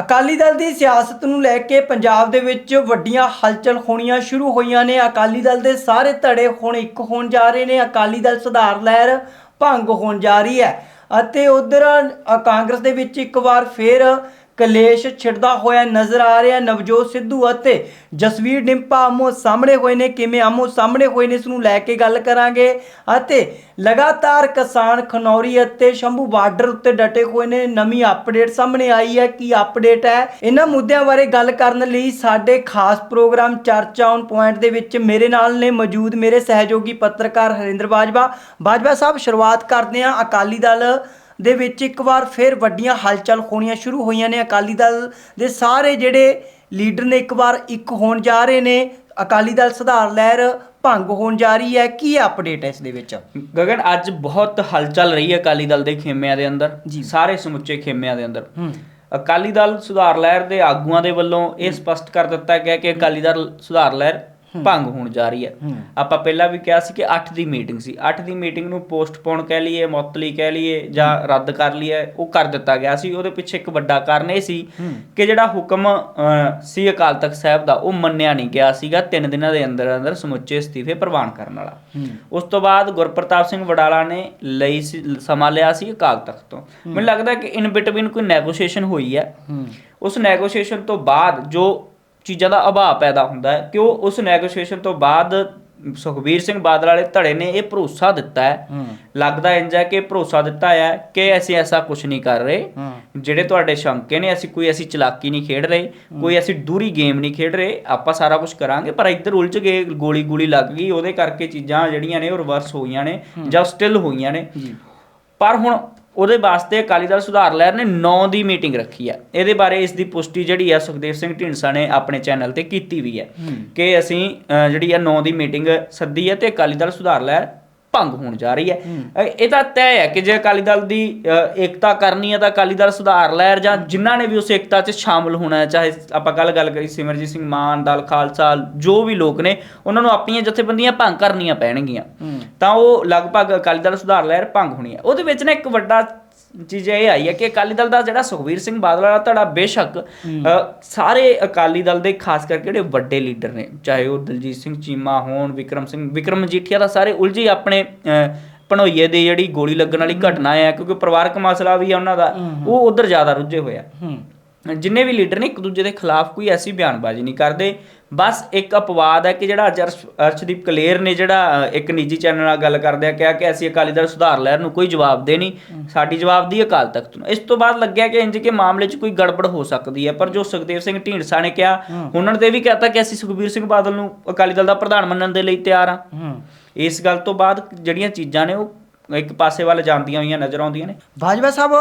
ਅਕਾਲੀ ਦਲ ਦੀ ਸਿਆਸਤ ਨੂੰ ਲੈ ਕੇ ਪੰਜਾਬ ਦੇ ਵਿੱਚ ਵੱਡੀਆਂ ਹਲਚਲ ਹੋਣੀਆਂ ਸ਼ੁਰੂ ਹੋਈਆਂ ਨੇ। ਅਕਾਲੀ ਦਲ ਦੇ ਸਾਰੇ ਧੜੇ ਹੁਣ ਇੱਕ ਹੋਣ ਜਾ ਰਹੇ ਨੇ। ਅਕਾਲੀ ਦਲ ਸੁਧਾਰ ਲਹਿਰ ਭੰਗ ਹੋਣ ਜਾ ਰਹੀ ਹੈ ਅਤੇ ਉਧਰ ਕਾਂਗਰਸ ਦੇ ਵਿੱਚ ਇੱਕ ਵਾਰ ਫੇਰ ਕਲੇਸ਼ ਛਿੜਦਾ ਹੋਇਆ ਨਜ਼ਰ ਆ ਰਿਹਾ ਨਵਜੋਤ ਸਿੱਧੂ ਅਤੇ ਜਸਵੀਰ ਡਿੰਪਾ ਆਮੋ ਸਾਹਮਣੇ ਹੋਏ ਨੇ। ਕਿਵੇਂ ਆਮੋ ਸਾਹਮਣੇ ਹੋਏ ਨੇ ਇਸ ਨੂੰ ਲੈ ਕੇ ਗੱਲ ਕਰਾਂਗੇ। ਅਤੇ ਲਗਾਤਾਰ ਕਿਸਾਨ ਖਨੌਰੀ ਅਤੇ ਸ਼ੰਭੂ ਬਾਰਡਰ ਉੱਤੇ ਡਟੇ ਹੋਏ ਨੇ। ਨਵੀਂ ਅਪਡੇਟ ਸਾਹਮਣੇ ਆਈ ਹੈ। ਕੀ ਅਪਡੇਟ ਹੈ? ਇਹਨਾਂ ਮੁੱਦਿਆਂ ਬਾਰੇ ਗੱਲ ਕਰਨ ਲਈ ਸਾਡੇ ਖਾਸ ਪ੍ਰੋਗਰਾਮ ਚਰਚਾ ਔਨ ਪੁਆਇੰਟ ਦੇ ਵਿੱਚ ਮੇਰੇ ਨਾਲ ਨੇ ਮੌਜੂਦ ਮੇਰੇ ਸਹਿਯੋਗੀ ਪੱਤਰਕਾਰ ਹਰਿੰਦਰ ਬਾਜਵਾ। ਬਾਜਵਾ ਸਾਹਿਬ, ਸ਼ੁਰੂਆਤ ਕਰਦੇ ਹਾਂ। ਅਕਾਲੀ ਦਲ ਦੇ ਵਿੱਚ ਇੱਕ ਵਾਰ ਫਿਰ ਵੱਡੀਆਂ ਹਲਚਲ ਹੋਣੀਆਂ ਸ਼ੁਰੂ ਹੋਈਆਂ ਨੇ। ਅਕਾਲੀ ਦਲ ਦੇ ਸਾਰੇ ਜਿਹੜੇ ਲੀਡਰ ਨੇ ਇੱਕ ਵਾਰ ਇੱਕ ਹੋਣ ਜਾ ਰਹੇ ਨੇ। ਅਕਾਲੀ ਦਲ ਸੁਧਾਰ ਲਹਿਰ ਭੰਗ ਹੋਣ ਜਾ ਰਹੀ ਹੈ। ਕੀ ਅਪਡੇਟ ਹੈ ਇਸ ਦੇ ਵਿੱਚ? ਗਗਨ ਅੱਜ ਬਹੁਤ ਹਲਚਲ ਰਹੀ ਹੈ ਅਕਾਲੀ ਦਲ ਦੇ ਖੇਮਿਆਂ ਦੇ ਅੰਦਰ। ਸਾਰੇ ਸਮੁੱਚੇ ਖੇਮਿਆਂ ਦੇ ਅੰਦਰ। ਅਕਾਲੀ ਦਲ ਸੁਧਾਰ ਲਹਿਰ ਦੇ ਆਗੂਆਂ ਦੇ ਵੱਲੋਂ ਇਹ ਸਪਸ਼ਟ ਕਰ ਦਿੱਤਾ ਗਿਆ ਕਿ ਅਕਾਲੀ ਦਲ ਸੁਧਾਰ ਲਹਿਰ ਭੰਗ ਹੋਣ ਜਾ ਰਹੀ ਹੈ। ਆਪਾਂ ਪਹਿਲਾਂ ਵੀ ਕਿਹਾ ਸੀ ਕਿ 8 ਦੀ ਮੀਟਿੰਗ ਸੀ। 8 ਦੀ ਮੀਟਿੰਗ ਨੂੰ ਪੋਸਟਪੋਨ ਕਹਿ ਲਈਏ ਮੁਅੱਤਲੀ ਕਹਿ ਲਈਏ ਜਾਂ ਰੱਦ ਕਰ ਲਈਏ ਉਹ ਕਰ ਦਿੱਤਾ ਗਿਆ ਸੀ। ਉਹਦੇ ਪਿੱਛੇ ਇੱਕ ਵੱਡਾ ਕਾਰਨ ਇਹ ਸੀ। ਕਿ ਜਿਹੜਾ ਹੁਕਮ ਸੀ ਅਕਾਲ ਤਖਤ ਸਾਹਿਬ ਦਾ ਉਹ ਮੰਨਿਆ ਨਹੀਂ ਗਿਆ ਸੀਗਾ ਤਿੰਨ ਦਿਨਾਂ ਦੇ ਅੰਦਰ ਅੰਦਰ ਸਮੁੱਚੇ ਅਸਤੀਫੇ ਪ੍ਰਵਾਨ ਕਰਨ ਵਾਲਾ। ਉਸ ਤੋਂ ਬਾਅਦ ਗੁਰਪ੍ਰਤਾਪ ਸਿੰਘ ਵਡਾਲਾ ਨੇ ਲਈ ਸਮਾਂ ਲਿਆ ਸੀ ਅਕਾਲ ਤਖਤ ਤੋਂ। ਮੈਨੂੰ ਲੱਗਦਾ ਕਿ ਇਨ ਬਿਟਵੀਨ ਕੋਈ ਨੈਗੋਸ਼ੀਏਸ਼ਨ ਹੋਈ ਹੂੰ। ਉਸ ਨੈਗੋਸ਼ੀਏਸ਼ਨ ਤੋਂ ਬਾਅਦ ਜੋ ਚੀਜ਼ਾਂ ਦਾ ਅਭਾਵ ਪੈਦਾ ਹੁੰਦਾ ਹੈ ਕਿ ਉਹ ਉਸ ਨੈਗੋਸ਼ੀਏਸ਼ਨ ਤੋਂ ਬਾਅਦ ਸੁਖਬੀਰ ਸਿੰਘ ਬਾਦਲ ਵਾਲੇ ਧੜੇ ਨੇ ਇਹ ਭਰੋਸਾ ਦਿੱਤਾ ਹੈ। ਲੱਗਦਾ ਇੰਜ ਹੈ ਕਿ ਭਰੋਸਾ ਦਿੱਤਾ ਹੈ ਕਿ ਅਸੀਂ ਐਸਾ ਕੁਝ ਨਹੀਂ ਕਰ ਰਹੇ। ਜਿਹੜੇ ਤੁਹਾਡੇ ਸ਼ੰਕੇ ਨੇ ਅਸੀਂ ਕੋਈ ਅਸੀਂ ਚਲਾਕੀ ਨਹੀਂ ਖੇਡ ਰਹੇ ਕੋਈ ਅਸੀਂ ਦੂਰੀ ਗੇਮ ਨਹੀਂ ਖੇਡ ਰਹੇ ਆਪਾਂ ਸਾਰਾ ਕੁਝ ਕਰਾਂਗੇ ਪਰ ਇੱਧਰ ਉਲਝ ਗਏ ਗੋਲੀ ਗੋਲੀ ਲੱਗ ਗਈ ਉਹਦੇ ਕਰਕੇ ਚੀਜ਼ਾਂ ਜਿਹੜੀਆਂ ਨੇ ਉਹ ਰਿਵਰਸ ਹੋਈਆਂ ਨੇ ਜਾਂ ਸਟਿਲ ਹੋਈਆਂ ਨੇ। ਪਰ ਹੁਣ ਉਹਦੇ ਵਾਸਤੇ ਅਕਾਲੀ ਦਲ ਸੁਧਾਰ ਲਹਿਰ ਨੇ 9 ਦੀ ਮੀਟਿੰਗ ਰੱਖੀ ਹੈ। ਇਹਦੇ ਬਾਰੇ ਇਸ ਦੀ ਪੁਸ਼ਟੀ ਜਿਹੜੀ ਹੈ ਸੁਖਦੇਵ ਸਿੰਘ ਢੀਂਡਸਾ ਨੇ ਆਪਣੇ ਚੈਨਲ ਤੇ ਕੀਤੀ ਵੀ ਹੈ ਕਿ ਅਸੀਂ ਜਿਹੜੀ ਹੈ 9 ਦੀ ਮੀਟਿੰਗ ਸੱਦੀ ਹੈ ਤੇ ਅਕਾਲੀ ਦਲ ਸੁਧਾਰ ਲਹਿਰ ਭੰਗ ਹੋਣ ਜਾ ਰਹੀ ਹੈ। ਇਹ ਤਾਂ ਤੈਅ ਹੈ ਕਿ ਜੇ ਅਕਾਲੀ ਦਲ ਦੀ ਏਕਤਾ ਕਰਨੀ ਹੈ ਤਾਂ ਅਕਾਲੀ ਦਲ ਸੁਧਾਰ ਲਹਿਰ ਜਾਂ ਜਿਨ੍ਹਾਂ ਨੇ ਵੀ ਉਸ ਏਕਤਾ 'ਚ ਸ਼ਾਮਲ ਹੋਣਾ ਹੈ ਚਾਹੇ ਆਪਾਂ ਕੱਲ ਗੱਲ ਕਰੀ ਸਿਮਰਜੀਤ ਸਿੰਘ ਮਾਨ ਦਲ ਖਾਲਸਾ ਜੋ ਵੀ ਲੋਕ ਨੇ ਉਹਨਾਂ ਨੂੰ ਆਪਣੀਆਂ ਜਥੇਬੰਦੀਆਂ ਭੰਗ ਕਰਨੀਆਂ ਪੈਣਗੀਆਂ। ਤਾਂ ਉਹ ਲਗਭਗ ਅਕਾਲੀ ਦਲ ਸੁਧਾਰ ਲਹਿਰ ਭੰਗ ਹੋਣੀ ਹੈ। ਉਹਦੇ ਵਿੱਚ ਨਾ ਇੱਕ ਵੱਡਾ ਚੀਜ਼ ਇਹ ਆਈ ਹੈ ਕਿ ਅਕਾਲੀ ਦਲ ਦਾ ਜਿਹੜਾ ਸੁਖਵੀਰ ਸਿੰਘ ਬਾਦਲ ਵਾਲਾ ਧੜਾ ਬੇਸ਼ੱਕ ਸਾਰੇ ਅਕਾਲੀ ਦਲ ਦੇ ਖਾਸ ਕਰਕੇ ਜਿਹੜੇ ਵੱਡੇ ਲੀਡਰ ਨੇ ਚਾਹੇ ਉਹ ਦਲਜੀਤ ਸਿੰਘ ਚੀਮਾ ਹੋਣ ਵਿਕਰਮ ਸਿੰਘ ਵਿਕਰਮ ਮਜੀਠੀਆ ਦਾ ਸਾਰੇ ਉਲਝੇ ਆਪਣੇ ਅ, ਭਣੋਈਏ ਦੀ ਜਿਹੜੀ ਗੋਲੀ ਲੱਗਣ ਵਾਲੀ ਘਟਨਾ ਹੈ ਕਿਉਂਕਿ ਪਰਿਵਾਰਕ ਮਸਲਾ ਵੀ ਹੈ ਉਹਨਾਂ ਦਾ ਉਹ ਉਧਰ ਜ਼ਿਆਦਾ ਰੁੱਝੇ ਹੋਇਆ ਜਿੰਨੇ ਵੀ ਲੀਡਰ ਨੇ ਇੱਕ ਦੂਜੇ ਦੇ ਖਿਲਾਫ ਕੋਈ ਐਸੀ ਬਿਆਨਬਾਜ਼ੀ ਨਹੀਂ ਕਰਦੇ ਬਸ ਇੱਕ ਅਪਵਾਦ ਹੈ ਕਿ ਜਿਹੜਾ ਅਰਸ਼ਦੀਪ ਕਲੇਰ ਨੇ ਜਿਹੜਾ ਇੱਕ ਨਿੱਜੀ ਚੈਨਲ ਨਾਲ ਗੱਲ ਕਰਦਿਆਂ ਕਿਹਾ ਕਿ ਅਸੀਂ ਅਕਾਲੀ ਦਲ ਸੁਧਾਰ ਲਹਿਰ ਨੂੰ ਕੋਈ ਜਵਾਬ ਦੇ ਨਹੀਂ ਸਾਡੀ ਜਵਾਬ ਦੀ ਅਕਾਲ ਤਖਤ ਨੂੰ। ਇਸ ਤੋਂ ਬਾਅਦ ਲੱਗਿਆ ਕਿ ਇੰਜ ਕੇ ਮਾਮਲੇ 'ਚ ਕੋਈ ਗੜਬੜ ਹੋ ਸਕਦੀ ਹੈ ਪਰ ਜੋ ਸੁਖਦੇਵ ਸਿੰਘ ਢੀਂਡਸਾ ਨੇ ਕਿਹਾ ਉਹਨਾਂ ਨੇ ਵੀ ਕਹਤਾ ਕਿ ਅਸੀਂ ਸੁਖਬੀਰ ਸਿੰਘ ਬਾਦਲ ਨੂੰ ਅਕਾਲੀ ਦਲ ਦਾ ਪ੍ਰਧਾਨ ਮੰਨਣ ਦੇ ਲਈ ਤਿਆਰ ਹੂੰ। ਇਸ ਗੱਲ ਤੋਂ ਬਾਅਦ ਜਿਹੜੀਆਂ ਚੀਜ਼ਾਂ ਨੇ ਉਹ ਇੱਕ ਪਾਸੇ ਵੱਲ ਜਾਂਦੀਆਂ ਹੋਈਆਂ ਨਜ਼ਰ ਆਉਂਦੀਆਂ ਨੇ। ਬਾਜਵਾ ਸਾਹਿਬ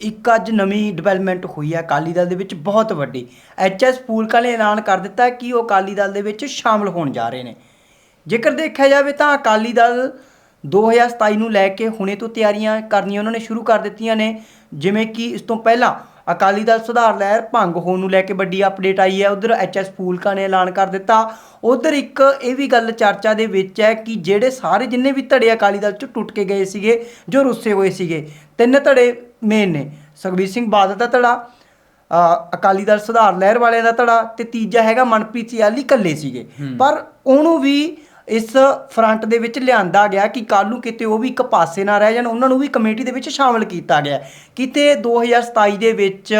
ਇੱਕ ਅੱਜ ਨਵੀਂ ਡਿਵੈਲਪਮੈਂਟ ਹੋਈ ਹੈ ਅਕਾਲੀ ਦਲ ਦੇ ਵਿੱਚ, ਬਹੁਤ ਵੱਡੀ। ਐਚਐਸ ਫੂਲਕਾ ਨੇ ਐਲਾਨ ਕਰ ਦਿੱਤਾ ਕਿ ਉਹ ਅਕਾਲੀ ਦਲ ਦੇ ਵਿੱਚ ਸ਼ਾਮਲ ਹੋਣ ਜਾ ਰਹੇ ਨੇ। ਜੇਕਰ ਦੇਖਿਆ ਜਾਵੇ ਤਾਂ ਅਕਾਲੀ ਦਲ 2027 ਨੂੰ ਲੈ ਕੇ ਹੁਣੇ ਤੋਂ ਤਿਆਰੀਆਂ ਕਰਨੀਆਂ ਉਹਨਾਂ ਨੇ ਸ਼ੁਰੂ ਕਰ ਦਿੱਤੀਆਂ ਨੇ। ਜਿਵੇਂ ਕਿ ਇਸ ਤੋਂ ਪਹਿਲਾਂ ਅਕਾਲੀ ਦਲ ਸੁਧਾਰ ਲਹਿਰ ਭੰਗ ਹੋਣ ਨੂੰ ਲੈ ਕੇ ਵੱਡੀ ਅਪਡੇਟ ਆਈ ਹੈ। ਉਧਰ ਐਚਐਸ ਫੂਲਕਾ ਨੇ ਐਲਾਨ ਕਰ ਦਿੱਤਾ। ਉਧਰ ਇੱਕ ਇਹ ਵੀ ਗੱਲ ਚਰਚਾ ਦੇ ਵਿੱਚ ਹੈ ਕਿ ਜਿਹੜੇ ਸਾਰੇ ਜਿੰਨੇ ਵੀ ਧੜੇ ਅਕਾਲੀ ਦਲ ਚ ਟੁੱਟ ਕੇ ਗਏ ਸੀਗੇ, ਜੋ ਰੁੱਸੇ ਹੋਏ ਸੀਗੇ, ਤਿੰਨ ਧੜੇ ਮੇਨ ਨੇ। ਸੁਖਬੀਰ ਸਿੰਘ ਬਾਦਲ ਦਾ ਧੜਾ ਅਕਾਲੀ ਦਲ ਸੁਧਾਰ ਲਹਿਰ ਵਾਲਿਆਂ ਦਾ ਧੜਾ ਤੇ ਤੀਜਾ ਹੈਗਾ ਮਨਪ੍ਰੀਤ ਸਿਆਲੀ ਇਕੱਲੇ ਸੀਗੇ। ਪਰ ਉਹਨੂੰ ਵੀ ਇਸ ਫਰੰਟ ਦੇ ਵਿੱਚ ਲਿਆਂਦਾ ਗਿਆ ਕਿ ਕੱਲ ਨੂੰ ਕਿਤੇ ਉਹ ਵੀ ਇੱਕ ਪਾਸੇ ਨਾ ਰਹਿ ਜਾਣ ਉਹਨਾਂ ਨੂੰ ਵੀ ਕਮੇਟੀ ਦੇ ਵਿੱਚ ਸ਼ਾਮਲ ਕੀਤਾ ਗਿਆ। ਕਿਤੇ 2027 ਦੇ ਵਿੱਚ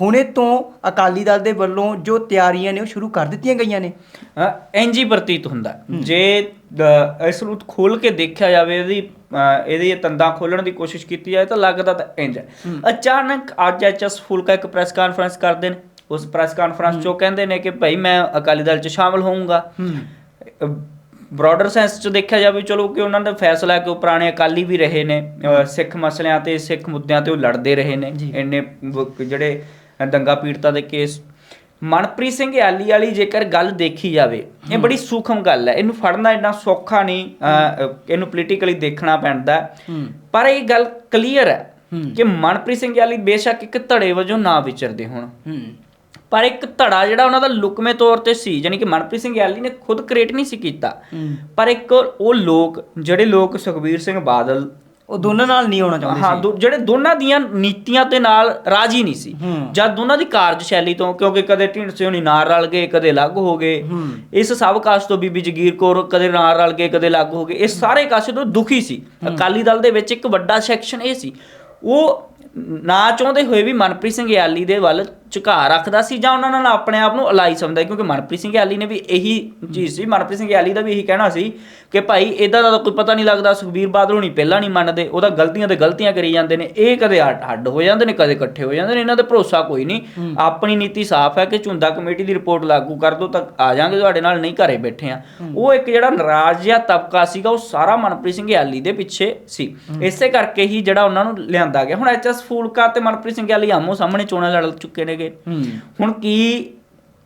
ਹੁਣੇ ਤੋਂ ਅਕਾਲੀ ਦਲ ਦੇ ਵੱਲੋਂ ਜੋ ਤਿਆਰੀਆਂ ਨੇ ਉਹ ਸ਼ੁਰੂ ਕਰ ਦਿੱਤੀਆਂ ਗਈਆਂ ਨੇ। ਐਨਜੀ ਪ੍ਰਤੀਤ ਹੁੰਦਾ ਜੇ ਇਸ ਨੂੰ ਖੋਲ ਕੇ ਦੇਖਿਆ ਜਾਵੇ ਇਹਦੀ ਇਹਦੀ ਤੰਦਾਂ ਖੋਲਣ ਦੀ ਕੋਸ਼ਿਸ਼ ਕੀਤੀ ਜਾਏ ਤਾਂ ਲੱਗਦਾ ਤਾਂ ਇੰਜ ਹੈ। ਅਚਾਨਕ ਅੱਜ ਐਚਐਸ ਫੁਲਕਾ ਇੱਕ ਪ੍ਰੈਸ ਕਾਨਫਰੰਸ ਕਰਦੇ ਨੇ। ਉਸ ਪ੍ਰੈਸ ਕਾਨਫਰੰਸ 'ਚ ਉਹ ਕਹਿੰਦੇ ਨੇ ਕਿ ਭਾਈ ਮੈਂ ਅਕਾਲੀ ਦਲ 'ਚ ਸ਼ਾਮਲ ਹੋਊਂਗਾ। ਬ੍ਰੌਡਰ ਸੈਂਸ 'ਚ ਦੇਖਿਆ ਜਾਵੇ ਚਲੋ ਕਿ ਉਹਨਾਂ ਦਾ ਫੈਸਲਾ ਹੈ ਕਿ ਉਹ ਪੁਰਾਣੇ ਅਕਾਲੀ ਵੀ ਰਹੇ ਨੇ ਸਿੱਖ ਮਸਲਿਆਂ ਤੇ ਸਿੱਖ ਮੁੱਦਿਆਂ ਤੇ ਉਹ ਲੜਦੇ ਰਹੇ ਨੇ। ਇੰਨੇ ਜਿਹੜੇ ਦੰਗਾ ਪੀੜਤਾਂ ਦੇ ਕੇਸ। ਮਨਪ੍ਰੀਤ ਸਿੰਘ ਯਾਲੀ ਵਾਲੀ ਜੇਕਰ ਗੱਲ ਦੇਖੀ ਜਾਵੇ ਇਹ ਬੜੀ ਸੂਖਮ ਗੱਲ ਹੈ ਇਹਨੂੰ ਫੜਨਾ ਇੰਨਾ ਸੌਖਾ ਨਹੀਂ ਇਹਨੂੰ ਪੋਲੀਟੀਕਲੀ ਦੇਖਣਾ ਪੈਂਦਾ ਪਰ ਇਹ ਗੱਲ ਕਲੀਅਰ ਹੈ। ਕਿ ਮਨਪ੍ਰੀਤ ਸਿੰਘ ਯਾਲੀ ਬੇਸ਼ੱਕ ਇੱਕ ਧੜੇ ਵਜੋਂ ਨਾ ਵਿਚਰਦੇ ਹੋਣ। ਪਰ ਇੱਕ ਧੜਾ ਜਿਹੜਾ ਉਹਨਾਂ ਦਾ ਲੁਕਵੇਂ ਤੌਰ ਤੇ ਸੀ ਯਾਨੀ ਕਿ ਮਨਪ੍ਰੀਤ ਸਿੰਘ ਯਾਲੀ ਨੇ ਖੁਦ ਕ੍ਰੀਏਟ ਨਹੀਂ ਸੀ ਕੀਤਾ। ਪਰ ਇੱਕ ਉਹ ਲੋਕ ਜਿਹੜੇ ਲੋਕ ਸੁਖਬੀਰ ਸਿੰਘ ਬਾਦਲ ਉਹ ਦੋਨਾਂ ਨਾਲ ਨਹੀਂ ਆਉਣਾ ਚਾਹੁੰਦੇ ਹਾਂ ਜਿਹੜੇ ਦੋਨਾਂ ਦੀਆਂ ਨੀਤੀਆਂ ਦੇ ਨਾਲ ਰਾਜੀ ਨਹੀਂ ਸੀ। ਜਦ ਦੋਨਾਂ ਦੀ ਕਾਰਜਸ਼ੈਲੀ ਤੋਂ ਕਿਉਂਕਿ ਕਦੇ ਢੀਂਡਸੇ ਹੋਣੀ ਨਾਲ ਰਲ ਗਏ ਕਦੇ ਅਲੱਗ ਹੋ ਗਏ। ਇਸ ਸਭ ਕਾਸ਼ ਤੋਂ ਬੀਬੀ ਜਗੀਰ ਕੌਰ ਕਦੇ ਨਾਲ ਰਲ ਗਏ ਕਦੇ ਅਲੱਗ ਹੋ ਗਏ। ਇਹ ਸਾਰੇ ਕਾਸੇ ਤੋਂ ਦੁਖੀ ਸੀ। ਅਕਾਲੀ ਦਲ ਦੇ ਵਿੱਚ ਇੱਕ ਵੱਡਾ ਸੈਕਸ਼ਨ ਇਹ ਸੀ। ਉਹ ਨਾ ਚਾਹੁੰਦੇ ਹੋਏ ਵੀ ਮਨਪ੍ਰੀਤ ਸਿੰਘ ਯਾਲੀ ਦੇ ਵੱਲ ਝੁਕਾ ਰੱਖਦਾ ਸੀ ਜਾਂ ਉਹਨਾਂ ਨਾਲ ਆਪਣੇ ਆਪ ਨੂੰ ਅਲਾਈ ਸਮਝਦਾ ਕਿਉਂਕਿ ਮਨਪ੍ਰੀਤ ਸਿੰਘ ਯਾਲੀ ਨੇ ਵੀ ਇਹੀ ਚੀਜ਼ ਸੀ। ਮਨਪ੍ਰੀਤ ਸਿੰਘ ਯਾਲੀ ਦਾ ਵੀ ਇਹੀ ਕਹਿਣਾ ਸੀ ਕਿ ਭਾਈ ਇਹਦਾ ਤਾਂ ਕੋਈ ਪਤਾ ਨਹੀਂ ਲੱਗਦਾ ਸੁਖਬੀਰ ਬਾਦਲ ਹੁਣੀ ਪਹਿਲਾਂ ਨਹੀਂ ਮੰਨਦੇ ਉਹਦਾ ਗਲਤੀਆਂ ਤੇ ਗਲਤੀਆਂ ਕਰੀ ਜਾਂਦੇ ਨੇ। ਇਹ ਕਦੇ ਅੱਡ ਹੋ ਜਾਂਦੇ ਨੇ ਕਦੇ ਇਕੱਠੇ ਹੋ ਜਾਂਦੇ ਨੇ ਇਹਨਾਂ ਤੇ ਭਰੋਸਾ ਕੋਈ ਨਹੀਂ। ਆਪਣੀ ਨੀਤੀ ਸਾਫ਼ ਹੈ ਕਿ ਝੁੰਦਾ ਕਮੇਟੀ ਦੀ ਰਿਪੋਰਟ ਲਾਗੂ ਕਰ ਦਿਓ ਤਾਂ ਆ ਜਾਾਂਗੇ ਤੁਹਾਡੇ ਨਾਲ ਨਹੀਂ ਘਰੇ ਬੈਠੇ ਆ ਉਹ ਇੱਕ ਜਿਹੜਾ ਨਾਰਾਜ਼ ਜਿਹਾ ਤਬਕਾ ਸੀਗਾ ਉਹ ਸਾਰਾ ਮਨਪ੍ਰੀਤ ਸਿੰਘ ਯਾਲੀ ਦੇ ਪਿੱਛੇ ਸੀ। ਇਸੇ ਕਰਕੇ ਹੀ ਜਿਹੜਾ ਉਹਨਾਂ ਨੂੰ ਲਿਆਂਦਾ ਗਿਆ। ਹੁਣ ਐਚਐਸ ਫੂਲਕਾ ਤੇ ਮਨਪ੍ਰੀਤ ਸਿੰਘ ਯਾਲੀ ਆਮੋ ਸਾਹਮਣੇ ਚੋਣਾਂ ਲੜ ਚੁੱਕੇ ਨੇਗੇ। ਹੂੰ। ਹੁਣ ਕੀ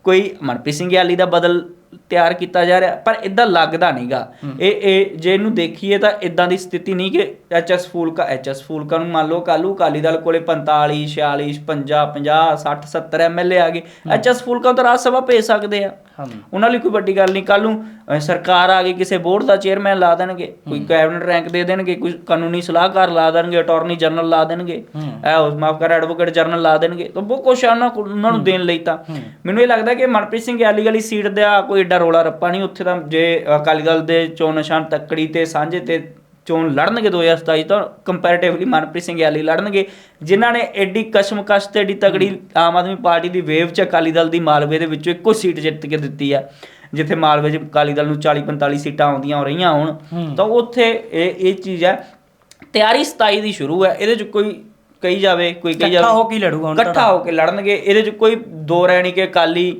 ਕੋਈ ਮਨਪ੍ਰੀਤ ਸਿੰਘ ਯਾਲੀ ਦਾ ਬਦਲ ਤਿਆਰ ਕੀਤਾ ਜਾ ਰਿਹਾ ਪਰ ਇਦਾਂ ਲੱਗਦਾ ਨਹੀਂਗਾ। ਇਹ ਇਹ ਜੇ ਇਹਨੂੰ ਦੇਖੀਏ ਤਾਂ ਇਦਾਂ ਦੀ ਸਥਿਤੀ ਨਹੀਂ ਕਿ ਐਚਐਸ ਫੂਲਕਾ ਐਚਐਸ ਫੂਲਕਾ ਨੂੰ ਮੰਨ ਲਓ ਕਾਲੂ ਅਕਾਲੀ ਦਲ ਕੋਲੇ 45 46 50 50 60 70 ਐਮਐਲਏ ਆ ਗਏ। ਐਚਐਸ ਫੂਲਕਾ ਤਾਂ ਰਾਜ ਸਭਾ ਭੇਜ ਸਕਦੇ ਆ। ਉਹਨਾਂ ਲਈ ਕੋਈ ਵੱਡੀ ਗੱਲ ਨਹੀਂ। ਕੱਲ ਨੂੰ ਸਰਕਾਰ ਆ ਗਈ ਕਿਸੇ ਬੋਰਡ ਦਾ ਚੇਅਰਮੈਨ ਲਾ ਦੇਣਗੇ। ਕੋਈ ਕੈਬਨਿਟ ਰੈਂਕ ਦੇ ਦੇਣਗੇ ਕੋਈ ਕਾਨੂੰਨੀ ਸਲਾਹਕਾਰ ਲਾ ਦੇਣਗੇ ਅਟਾਰਨੀ ਜਨਰਲ ਲਾ ਦੇਣਗੇ। ਐ ਉਸ ਮਾਫ ਕਰ ਐਡਵੋਕੇਟ ਜਨਰਲ ਲਾ ਦੇਣਗੇ। ਤਾਂ ਬਹੁਤ ਆ ਉਹਨਾਂ ਕੋਲ ਨੂੰ ਦੇਣ ਲਈ ਤਾਂ। ਮੈਨੂੰ ਇਹ ਲੱਗਦਾ ਕਿ ਮਨਪ੍ਰੀਤ ਸਿੰਘ ਯਾਲੀ ਵਾਲੀ ਸੀਟ ਦਾ ਕੋਈ ਏਡਾ ਰੋਲਾ ਰੱਪਾ ਨਹੀਂ ਉੱਥੇ ਤਾਂ ਜੇ ਅਕਾਲੀ ਦਲ ਦੇ ਚੋਣ ਨਿਸ਼ਾਨ ਤੱਕੜੀ ਤੇ ਸਾਂਝੇ ਤੇ ਚੋਣ ਲੜਨਗੇ 2027 ਤਾਂ ਕੰਪੈਰੀਟਿਵਲੀ ਮਨਪ੍ਰੀਤ ਸਿੰਘ ਯਾਲੀ ਲੜਨਗੇ ਜਿਨ੍ਹਾਂ ਨੇ ਐਡੀ ਕਸ਼ਮਕਸ਼ ਤੇ ਐਡੀ ਤਗੜੀ ਆਮ ਆਦਮੀ ਪਾਰਟੀ ਦੀ ਵੇਵ ਚ ਅਕਾਲੀ ਦਲ ਦੀ ਮਾਲਵੇ ਦੇ ਵਿੱਚੋਂ ਇੱਕੋ ਸੀਟ ਜਿੱਤ ਕੇ ਦਿੱਤੀ ਆ ਜਿੱਥੇ ਮਾਲਵੇ 'ਚ ਅਕਾਲੀ ਦਲ ਨੂੰ 40 45 ਸੀਟਾਂ ਆਉਂਦੀਆਂ ਹੋ ਰਹੀਆਂ ਹੁਣ ਤਾਂ ਉੱਥੇ ਇਹ ਇਹ ਚੀਜ਼ ਹੈ ਤਿਆਰੀ 27 ਦੀ ਸ਼ੁਰੂ ਹੈ ਇਹਦੇ 'ਚ ਕੋਈ ਕਹੀ ਜਾਵੇ ਕੋਈ ਕਹੀ ਇਕੱਠਾ ਜਾਵੇ। ਹੋ ਕੇ ਲੜੂਗਾ ਹੁਣ ਇਕੱਠਾ ਹੋ ਕੇ ਲੜਨਗੇ ਇਹਦੇ 'ਚ ਕੋਈ ਦੋ ਰਹਿਣੀ ਕਿ ਅਕਾਲੀ